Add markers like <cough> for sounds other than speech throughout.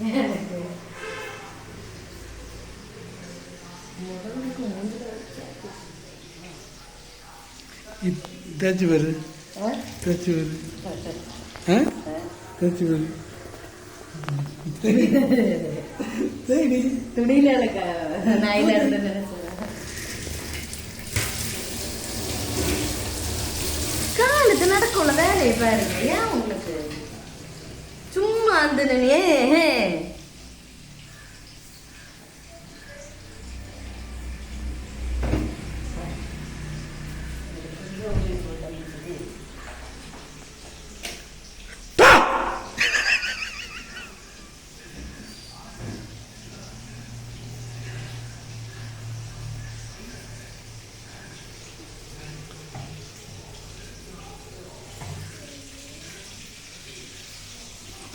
எனக்கு முதலுக்கு மூஞ்சில வச்சா. இப்- தேய்ச்சி வரு ஆ? தேய்ச்சி வரு ஆ தேய்ச்சி வரு தேடி சும்மா அந்த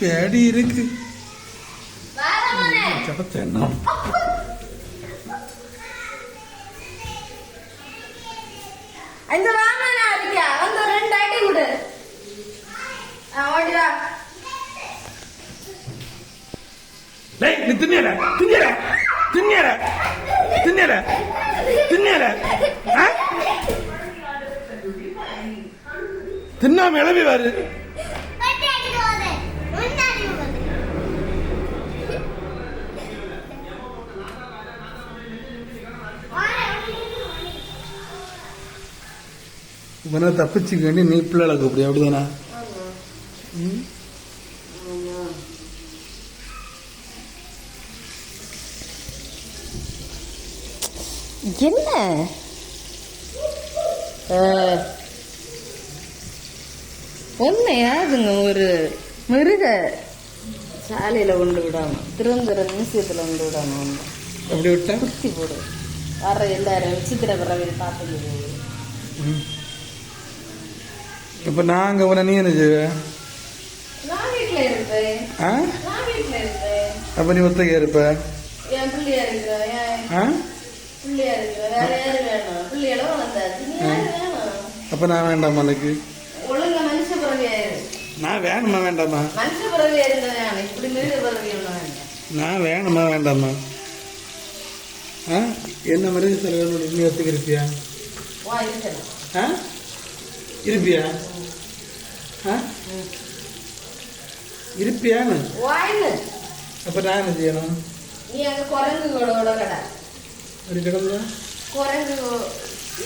ஏ பேடி இருக்கு சடத்தேன்னா இந்த வாமனா இருக்கியா வந்து ஒரு ரெண்டு அடி விடு ஆ, ஓடிடா டேய் நீ தின்னியல தின்னியல தின்னியல தின்னியல தின்னியல ஆ தின்னாம இளவி வாரு இவனை தப்பிச்சுக்க வேண்டி நீ பிள்ளைகளை கூப்பிடு அப்படிதானா? என்ன? ஒன்னையாதுங்க ஒரு மிருக சாலையில கொண்டு விடாம திருவந்திர மியூசியத்துல கொண்டு விடாம ஒண்ணு. அப்படி விட்டா? குத்தி போடு. வர்ற எல்லாரும் விசித்திர பிறவியில் பார்த்துட்டு ம். இப்ப நாங்க உன நீ என்ன செய்வ? ஆ? அப்ப நீ ஒத்தகையா இருப்ப? அப்ப நான் வேண்டாமா எனக்கு நான் வேணுமா வேண்டாமா? நான் வேணுமா வேண்டாமா? ஆ? என்ன மாதிரி சில நீ ஒத்துக்க இருப்பியா வா இருக்கணும் ஆ? இருப்பியா? இருப்பியான்னு? அப்ப நான் என்ன செய்யணும்? நீ அங்க குரங்குகளோட கடை அப்படி கிடந்தா குரங்கு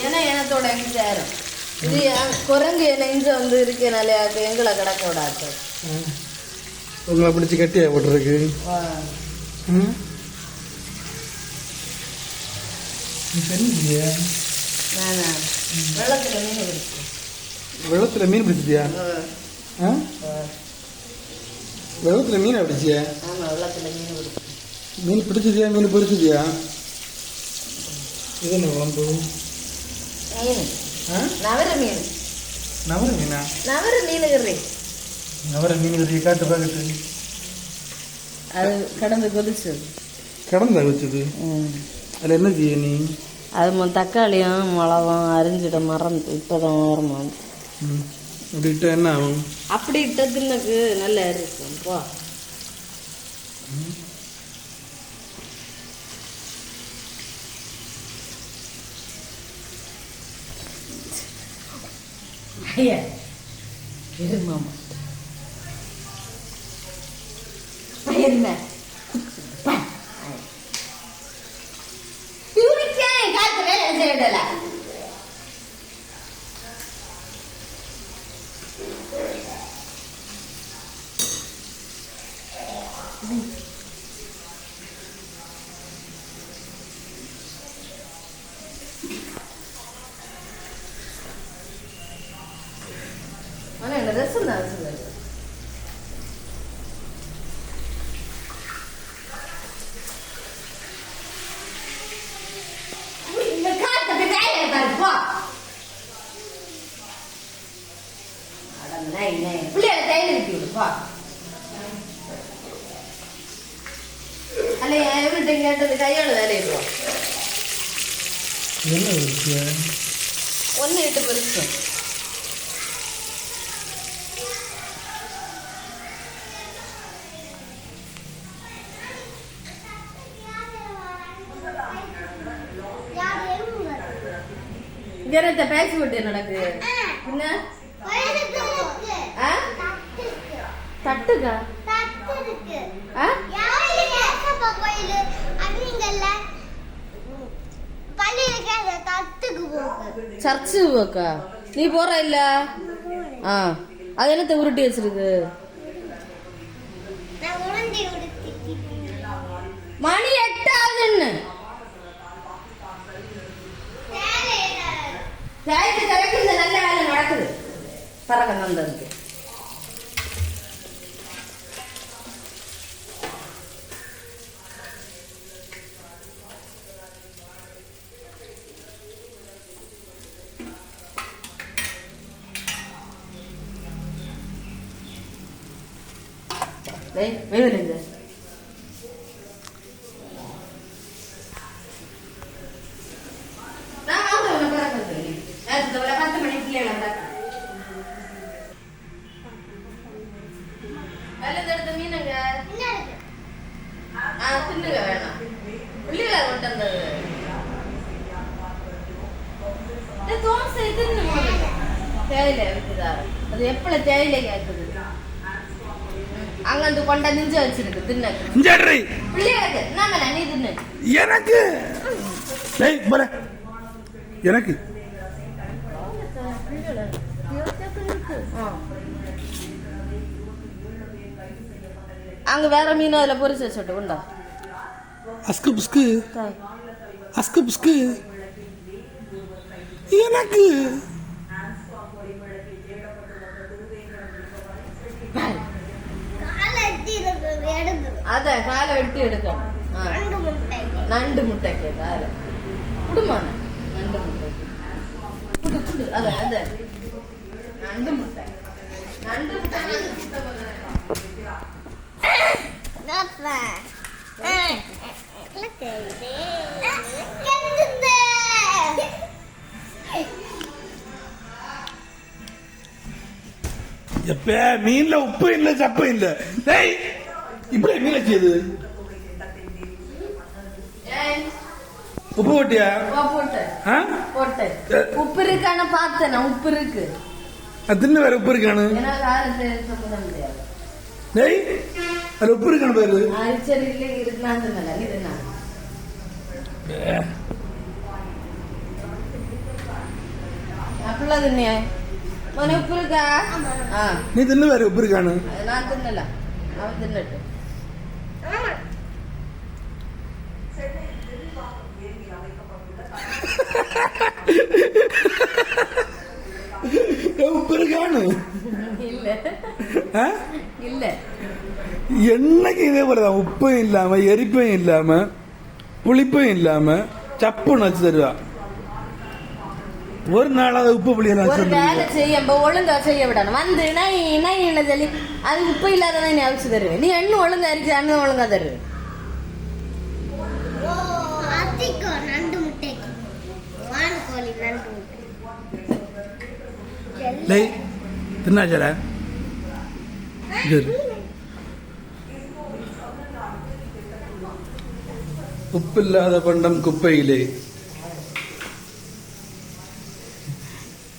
ஏன்னா எனத்தோட எங்க சேரும். இது குரங்கு இங்க வந்து இருக்கனால அது எங்களை கிடக்க விடாது. உங்களை பிடிச்சி கட்டியா போட்டுருக்கு? வெள்ளத்துல மீன் பிடிச்சேன் வெள்ளத்துல மீன் பிடிச்சிட்டியா? ஆ. வெள்ளத்துல மீன் பிடிச்சியா மீன் மீன் பிடிச்சதியா மீன் பிடிச்சதியா இது என்ன குழம்பு மீன். ஆ? நவர மீன். நவர மீனா? நவர மீனுகிறே நவர மீன் கறியை காட்டு பார்க்கட்டு அது கடந்து கொதிச்சு. கடந்தா வச்சது அதில் என்ன செய்ய நீ? அது தக்காளியும் மிளகும் அரிஞ்சிட மறந்து இப்போதான் ஓரமா வந்து ம் அப்படி இட்டா என்ன ஆகும்? அப்படி இட்டதுன்னுக்கு நல்லா இருக்கும் போ. ஐயா இருமாமா என்ன காத்து வேலை செய்யல ஆனா இந்த ரசம் தான் வச்சுருவாரு இந்த காத்து வேலை பாரு போ. அட நை நை பிள்ளைய தையல் ஊத்தி விடு போ. அல்ல எவன்கிட்ட கேட்டது கையோட வேலையை போ. என்ன இருக்க பேசி விட்டு நடக்கு என்ன? தட்டுக்கா? சர்ச்சு போக்கா? நீ போற இல்ல? ஆ. அது என்னத்த உருட்டி வச்சிருக்கு? மணி எட்டாவதுன்னு. சாய்க்கு கரெக்ட் இந்த நல்ல வேலை நடக்குது. பறக்க வந்ததுக்கு தேயிலை இருக்குதா? அது எப்பல தேயிலை கேக்குது அங்க கொண்ட நெஞ்சு வச்சிருக்கு தின்னு பிள்ளைகளுக்கு என்ன நீ தின்னு. எனக்கு! எனக்கு. அங்க வேற மீன் அதுல பொரிச்சு வச்சுட்டு உண்டா? அஸ்கு புஸ்கு. அஸ்கு புஸ்கு. எனக்கு. அத காலை வெட்டி எடுக்கணும் ஆ. நண்டு முட்டைக்கு. காலை. குடுமா நண்டு முட்டைக்கு குடு குடு. அத அத. நண்டு முட்டை. நண்டு முட்டை. நண்டு முட்டை முதல்ல. எப்ப மீன்ல உப்பு இல்ல சப்பு இல்ல. டேய் இப்படி மீன் வச்சது ஏய், உப்பு போட்டியா? உப்பா இருக்கான்னு பார்த்தேன். உப்பு இருக்கு. அது தின்னு வேற உப்பு இருக்கானு? டேய் அது உப்பு இருக்கானு பாரு. அப்படிலாம் தின்னியே? மன உப்பு இருக்கா? ஆ. நீ தின்னு வேற உப்பு இருக்கானு? நான் தின்னல. அவன் தின்னட்டு ஏய், உப்பு இருக்கானு இல்ல ஆ? இல்ல என்னைக்கு இதே போலதான் உப்பும் இல்லாம எரிப்பும் இல்லாம புளிப்பும் இல்லாம சப்புன்னு வச்சு தருவா. ஒரு நாளாவது உப்பு புளியெல்லாம் ஒரு வேலை செய்ய ஒழுங்கா செய்ய விடணும். வந்து நை நைன்னு சொல்லி அது உப்பு இல்லாத நீ அவிச்சு தருவேன். நீ எண்ணெய் ஒழுங்கா அரிச்சு அண்ணன் ஒழுங்கா தருவேன் டேய் தின்னாச்சல உப்பில்லாத பண்டம் குப்பையிலே.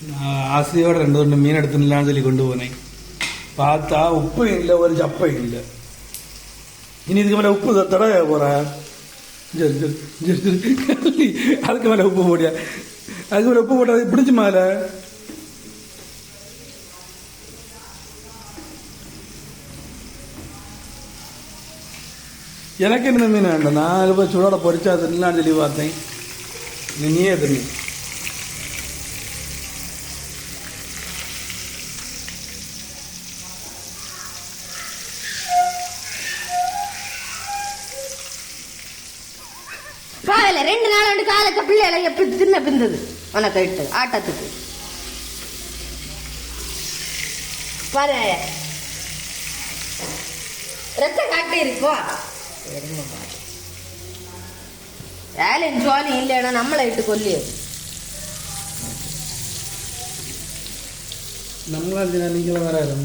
நான் ஆசையோட ரெண்டு ரெண்டு மீன் எடுத்துடலாம்னு சொல்லி கொண்டு போனேன். பார்த்தா உப்பும் இல்லை ஒரு சப்பையும் இல்லை. இனி இதுக்கு மேலே உப்பு தடவை போற. அதுக்கு மேலே உப்பு போடியா அதுக்கு மேலே உப்பு போட்டால் அது மேலே எனக்கு என்ன மீன் வேண்டாம்? நான் அது போய் சுடோட பொரிச்சா தின்னலான்னு சொல்லி பார்த்தேன். நீயே தின்னு காலையில ரெண்டு நாள் வந்து காலத்தை பிள்ளைகளை எப்படி தின்ன பிந்தது? உனக்கு ஆட்டத்துக்கு. பாரு. ரத்தம் காட்டி இருக்கோ? வேலையும் ஜோலி இல்லைன்னா நம்மளை இட்டு கொல்லி நம்மளா நீங்களும் வராது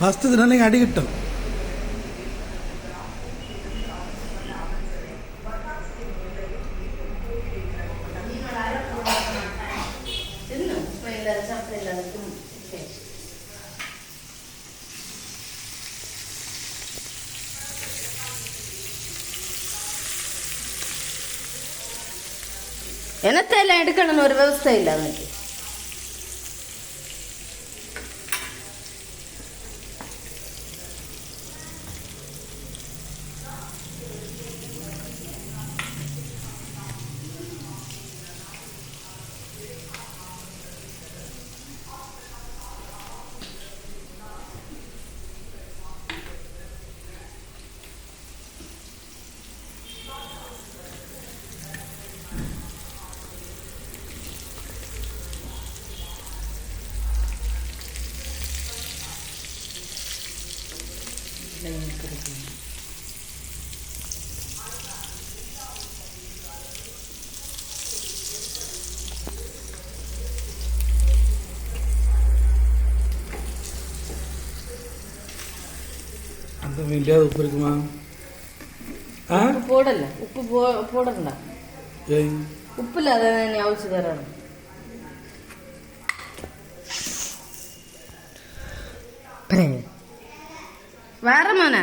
ഫസ്റ്റ് ഇതിനല്ലെങ്കിൽ അടി കിട്ടും. എന്നത്തെല്ലാം എടുക്കണം ഒരു വ്യവസ്ഥയില്ല എന്നൊക്കെ அந்த மீன்லேயாவது உப்பு இருக்குமா ஆ போடல உப்பு போ போடல ஏய் உப்பில் அதை நான் அவிச்சு தரேன் வரமான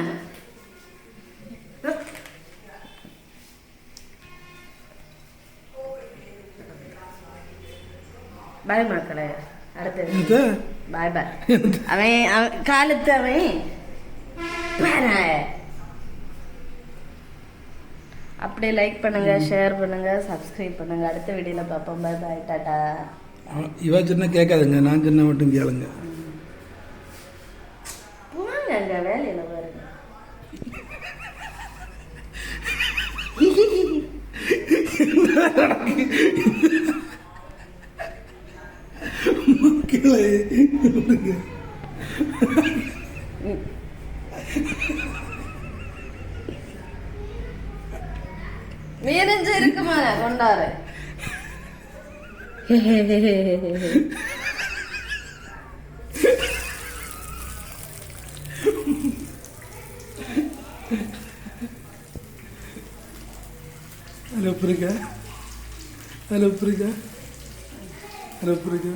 பாய் மக்களே அடுத்தது பாய் பாய் அவன் காலத்து அவன் பாரு. அப்படியே லைக் பண்ணுங்க ஷேர் பண்ணுங்க சப்ஸ்கிரைப் பண்ணுங்க. அடுத்த வீடியோல பார்ப்போம். பாய் பாய் டாடா. இவ சின்ன கேட்காதுங்க. நான் சின்ன மட்டும் கேளுங்க. போங்க அங்க வேலையில பாருங்க. <laughs> கீழே இருக்குமா கொண்டாரு அதில் உப்பு இருக்கா அதில் உப்பு இருக்கா அதில் உப்பு இருக்கா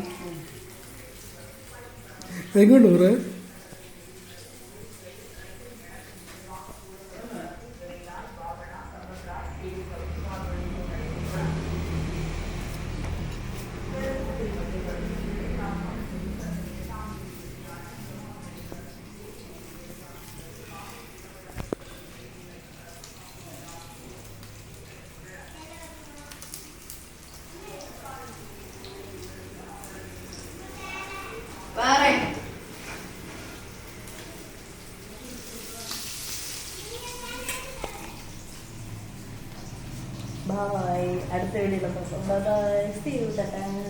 எங்கோண்டு வர பாரு பாய் அடுத்த வீடியோல பார்ப்போம் பாய் see you டாடா